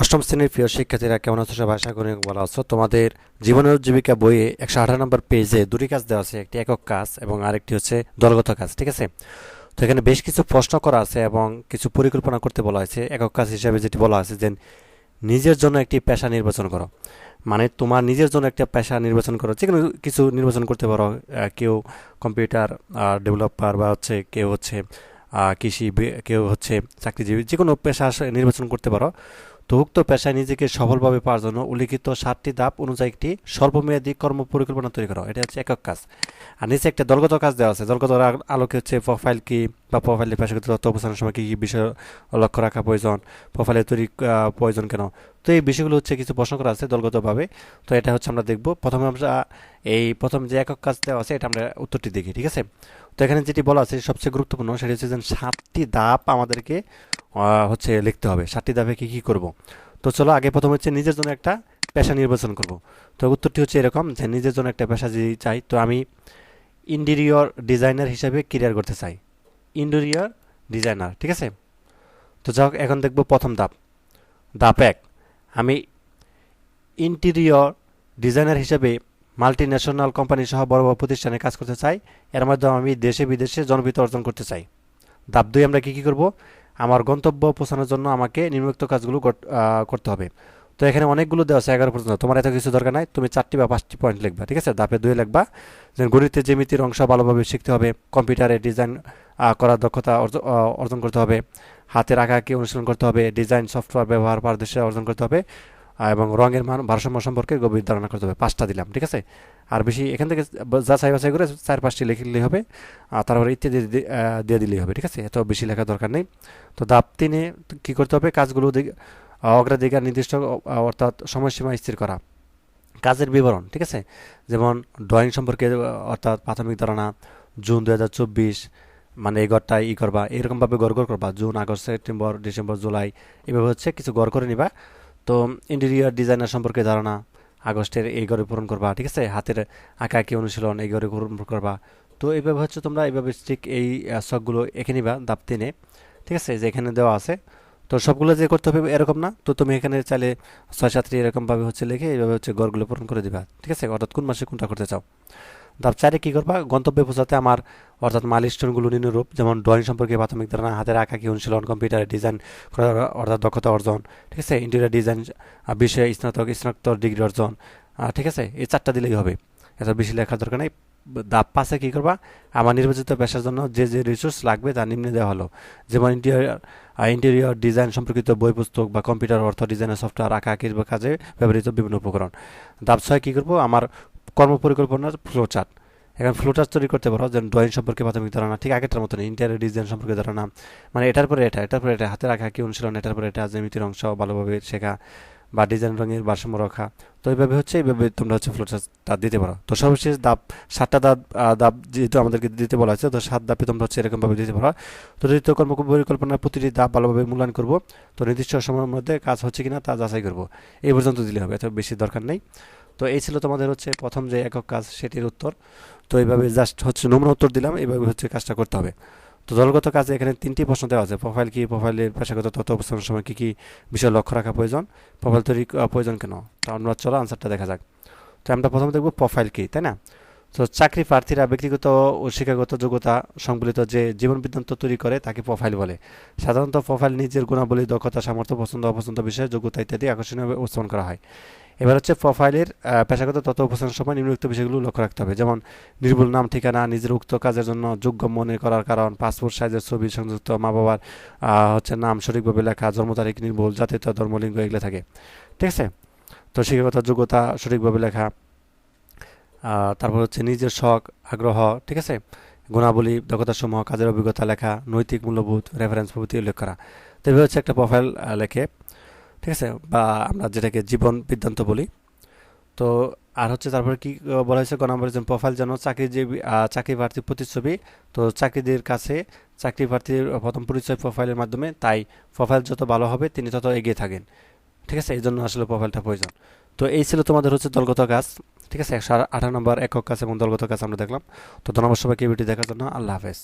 অষ্টম শ্রেণির প্রিয় শিক্ষার্থীরা কেমন আছো সবাই? আশা করি ভালো আছো। তোমাদের জীবনের জীবিকা বইয়ে একশো আঠারো নম্বর পেজে দুটি কাজ দেওয়া আছে, একটি একক কাজ এবং আরেকটি হচ্ছে দলগত কাজ, ঠিক আছে? তো এখানে বেশ কিছু প্রশ্ন করা আছে এবং কিছু পরিকল্পনা করতে বলা হয়েছে। একক কাজ হিসাবে যেটি বলা আছে যে নিজের জন্য একটি পেশা নির্বাচন করো। মানে তোমার নিজের জন্য একটা পেশা নির্বাচন করো। যে কোনো কিছু নির্বাচন করতে পারো কেউ কম্পিউটার ডেভেলপার বা হচ্ছে কেউ হচ্ছে কৃষি কেউ হচ্ছে চাকরিজীবী যে কোনো পেশা নির্বাচন করতে পারো। তো উক্ত পেশায় নিজেকে সফলভাবে পাওয়ার জন্য উল্লিখিত সাতটি ধাপ অনুযায়ী একটি স্বল্পমেয়াদী কর্ম পরিকল্পনা তৈরি করা। এটা হচ্ছে একক কাজ। আর নিচে একটা দলগত কাজ দেওয়া আছে। দলগত আলোকে হচ্ছে প্রোফাইল কি বা প্রোফাইলের পেশাগত তথ্য উপস্থানের সময় কী কী বিষয় লক্ষ্য রাখা প্রয়োজন? প্রোফাইলের তৈরি প্রয়োজন কেন? তো এই বিষয়গুলো হচ্ছে কিছু প্রশ্ন করা আছে দলগতভাবে। তো এটা হচ্ছে আমরা দেখব। প্রথমে আমরা, এই প্রথম যে একক কাজ দেওয়া আছে, এটা আমরা উত্তরটি দেখি, ঠিক আছে? তো এখানে যেটি বলা আছে, সবচেয়ে গুরুত্বপূর্ণ সেটি হচ্ছে যে সাতটি ধাপ আমাদেরকে হচ্ছে লিখতে হবে। সাতটি ধাপে কী কী করব? তো চলো, আগে প্রথম হচ্ছে নিজের জন্য একটা পেশা নির্বাচন করব। তো উত্তরটি হচ্ছে এরকম যে নিজের জন্য একটা পেশা যদি চাই, তো আমি ইন্টেরিয়র ডিজাইনার হিসাবে ক্যারিয়ার করতে চাই। ইন্টেরিয়র ডিজাইনার, ঠিক আছে? তো যাই এখন দেখব প্রথম ধাপ। ধাপ এক, আমি ইন্টেরিয়র ডিজাইনার হিসেবে মাল্টি ন্যাশনাল কোম্পানি সহ বড় বড় প্রতিষ্ঠানে কাজ করতে চাই। এর মাধ্যমে আমি দেশে বিদেশে জনপ্রিয়তা অর্জন করতে চাই। ধাপ দুই আমরা কী কী করব? আমার গন্তব্য পৌঁছানোর জন্য আমাকে নিম্নোক্ত কাজগুলো করতে হবে। তো এখানে অনেকগুলো দেওয়া আছে এগারো পর্যন্ত। তোমার এত কিছু দরকার নাই। তুমি চারটি বা পাঁচটি পয়েন্ট লিখবা, ঠিক আছে? ধাপে দুই লিখবা। যে গণিতের জ্যামিতির অংশ ভালোভাবে শিখতে হবে। কম্পিউটারে ডিজাইন করার দক্ষতা অর্জ- অর্জন করতে হবে। হাতের আঁকাকে অনুশীলন করতে হবে। ডিজাইন, সফটওয়্যার ব্যবহার পারদর্শী অর্জন করতে হবে। এবং রঙের মান ভারসাম্য সম্পর্কে গভীর ধারণা করতে হবে। পাঁচটা দিলাম, ঠিক আছে? আর বেশি এখান থেকে যাচাই বাছাই করে চার পাঁচটি লিখলেই হবে, আর তারপরে ইত্যাদি দিয়ে দিলেই হবে, ঠিক আছে? এত বেশি লেখা দরকার নেই। তো ধাপ তিনে কী করতে হবে? কাজগুলো অগ্রাধিকার নির্দিষ্ট অর্থাৎ সময়সীমা স্থির করা। কাজের বিবরণ, ঠিক আছে? যেমন ড্রয়িং সম্পর্কে অর্থাৎ প্রাথমিক ধারণা, জুন দু হাজার চব্বিশ মানে এই ঘরটায় ই করবা এরকমভাবে গড় গড় করবা। June, August, September, December, July, এভাবে হচ্ছে কিছু গড় করে নিবা। তো ইন্টেরিয়র ডিজাইনার সম্পর্কে ধারণা, আগস্টের এই ঘরে পূরণ করবা, ঠিক আছে? হাতের আঁকা আঁকি অনুশীলন, এই ঘরে পূরণ করবা। তো এইভাবে হচ্ছে তোমরা এইভাবে ঠিক এই শখগুলো এঁকে নিবা দাপ টেনে ঠিক আছে? যে এখানে দেওয়া আছে। তো সবগুলো যে করতে হবে এরকম না। তো তুমি এখানে চাইলে ছয় সাতটি এরকমভাবে হচ্ছে লিখে এইভাবে হচ্ছে ঘরগুলো পূরণ করে দিবা, ঠিক আছে? অর্থাৎ কোন মাসে কোনটা করতে চাও? ধাপ চারে কী করবা? গন্তব্যে পৌঁছাতে আমার, অর্থাৎ মাইলস্টোনগুলো নিম্নরূপ যেমন ড্রয়িং সম্পর্কে প্রাথমিক ধারণা হাতের আঁকা কি অনুশীলন কম্পিউটারে ডিজাইন করার অর্থাৎ দক্ষতা অর্জন, ঠিক আছে? ইন্টেরিয়ার ডিজাইন বিষয়ে স্নাতক স্নাতক ডিগ্রি অর্জন ঠিক আছে? এই চারটা দিলেই হবে। এত বেশি লেখার দরকার নেই। দাপ পাশে কী করবা? আমার নির্বাচিত পেশার জন্য যে যে রিসোর্স লাগবে তা নিম্নে দেওয়া হলো। যেমন ইন্টেরিয়ার ইন্টেরিয়র ডিজাইন সম্পর্কিত বই, পুস্তক বা কম্পিউটার অর্থ ডিজাইনের সফটওয়্যার আঁকা, আঁকির কাজে ব্যবহৃত বিভিন্ন উপকরণ। ধাপ ছয় কী করব? আমার কর্ম পরিকল্পনার ফ্লো চার্ট এখন ফ্লোটার তৈরি করতে পারো যেমন ড্রয়িং সম্পর্কে প্রাথমিক ধারণা, ঠিক আগেরটার মতন ইন্টারিয়ার ডিজাইন সম্পর্কে ধারণা মানে এটার পরে এটা, এটার পরে এটা হাতের আঁকা কি অনুশীলন, এটার পরে এটা, জ্যামিতির অংশ, ভালোভাবে শেখা, বা ডিজাইন রঙের ভারসাম্য রাখা তো এইভাবে হচ্ছে, এইভাবে তোমরা হচ্ছে ফ্লোটারটা দিতে পারো। তো সর্বশেষ দাপ সাতটা দাপ দাপ যেহেতু আমাদেরকে দিতে বলা হয়েছে, তো সাত দাপে তোমরা হচ্ছে এরকমভাবে দিতে পারো। তো দ্বিতীয় কর্ম পরিকল্পনার প্রতিটি দাপ ভালোভাবে মূল্যায়ন করব। তো নির্দিষ্ট সময়ের মধ্যে কাজ হচ্ছে কিনা তা যাচাই করব। এই পর্যন্ত দিলে হবে, এত বেশি দরকার নেই। তো এই ছিল তোমাদের হচ্ছে প্রথম যে একক কাজ, সেটির উত্তর। তো এইভাবে জাস্ট হচ্ছে নমুনা উত্তর দিলাম এইভাবে হচ্ছে কাজটা করতে হবে। তো দলগত কাজে এখানে তিনটি প্রশ্ন দেওয়া আছে প্রোফাইল কি প্রোফাইলের পেশাগত তথ্য উপস্থাপনের সময় কী কী বিষয় লক্ষ্য রাখা প্রয়োজন প্রোফাইল তৈরি প্রয়োজন কেন? তো আমরা চলো আনসারটা দেখা যাক। তো আমরা প্রথমে দেখব প্রোফাইল কি, তাই না? তো চাকরি প্রার্থীরা ব্যক্তিগত ও শিক্ষাগত যোগ্যতা সংবলিত যে জীবন বৃত্তান্ত তৈরি করে তাকে প্রোফাইল বলে। সাধারণত প্রোফাইল নিজের গুণাবলী, দক্ষতা, সামর্থ্য, পছন্দ, অপছন্দ বিষয়ে যোগ্যতা ইত্যাদি আকর্ষণীয়ভাবে উপস্থাপন করা হয়। এবার হচ্ছে প্রোফাইলের পেশাগত তথ্য উপস্থাপনের সময় নিম্নলিখিত বিষয়গুলো লক্ষ্য রাখতে হবে। যেমন নির্ভুল নাম, ঠিকানা, নিজের উক্ত কাজের জন্য যোগ্য মনে করার কারণ পাসপোর্ট সাইজের ছবি সংযুক্ত, মা বাবার হচ্ছে নাম সঠিকভাবে লেখা, জন্ম তারিখ নির্ভুল, জাতীয়তা, ধর্মলিঙ্গ এগুলো থাকে। ঠিক আছে? তো শিক্ষাগত যোগ্যতা সঠিকভাবে লেখা তারপর হচ্ছে নিজের শখ, আগ্রহ, ঠিক আছে? গুণাবলী, দক্ষতাসমূহ, কাজের অভিজ্ঞতা লেখা, নৈতিক মূল্যবোধ রেফারেন্স প্রভৃতি উল্লেখ করা। তো এভাবে হচ্ছে একটা প্রোফাইল লেখে, ঠিক আছে? বা আমরা যেটাকে জীবন বৃত্তান্ত বলি। তো আর হচ্ছে তারপরে কি বলা হয়েছে যে প্রোফাইল যেন চাকরি যে চাকরি প্রার্থীর প্রতিচ্ছবি। তো চাকরিদের কাছে চাকরি প্রার্থীর প্রথম পরিচয় প্রোফাইলের মাধ্যমে, তাই প্রোফাইল যত ভালো হবে, তিনি তত এগিয়ে থাকেন। ঠিক আছে? এই জন্য আসলে প্রোফাইলটা প্রয়োজন। তো এই ছিল তোমাদের হচ্ছে দলগত কাজ। ঠিক আছে, একশো আঠারো নম্বর একক কাজ এবং দলগত কাজ আমরা দেখলাম। তো ধন্যবাদ সবাইকে ভিডিও দেখার জন্য। আল্লাহ হাফেজ।